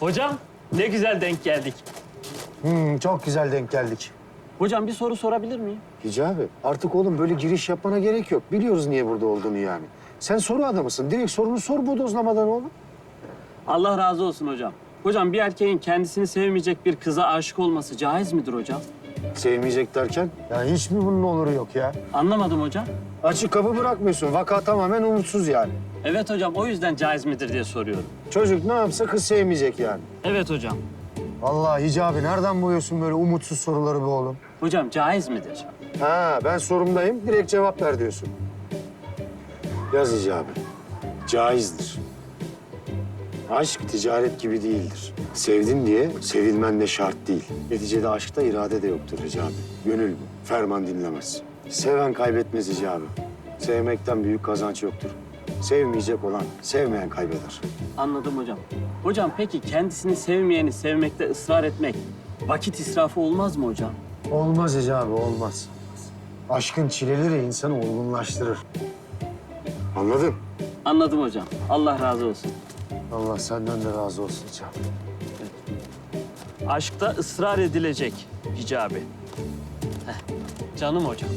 Hocam ne güzel denk geldik. Hmm, çok güzel denk geldik. Hocam bir soru sorabilir miyim? Hicabi artık oğlum böyle giriş yapmana gerek yok. Biliyoruz niye burada olduğunu yani. Sen soru adamısın. Direkt sorunu sor bodozlamadan oğlum. Allah razı olsun hocam. Hocam bir erkeğin kendisini sevmeyecek bir kıza aşık olması caiz midir hocam? Sevmeyecek derken? Ya hiç mi bunun oluru yok ya? Anlamadım hocam. Açık kapı bırakmıyorsun. Vaka tamamen umutsuz yani. Evet hocam o yüzden caiz midir diye soruyorum. Çocuk ne yapsa kız sevmeyecek yani. Evet hocam. Vallahi Hicabi nereden buluyorsun böyle umutsuz soruları be oğlum? Hocam caiz midir? Ha ben sorumdayım. Direkt cevap ver diyorsun. Yaz Hicabi. Caizdir. Aşk ticaret gibi değildir. Sevdin diye sevilmen de şart değil. Neticede aşkta irade de yoktur Hicabi. Gönül bu. Ferman dinlemez. Seven kaybetmez Hicabi. Sevmekten büyük kazanç yoktur. Sevmeyecek olan sevmeyen kaybeder. Anladım hocam. Hocam peki kendisini sevmeyeni sevmekte ısrar etmek vakit israfı olmaz mı hocam? Olmaz Hicabi olmaz. Aşkın çileleri insanı olgunlaştırır. Anladın? Anladım hocam. Allah razı olsun. Allah senden de razı olsun Hicabi. Aşkta ısrar edilecek hicabi. Heh, Canım hocam.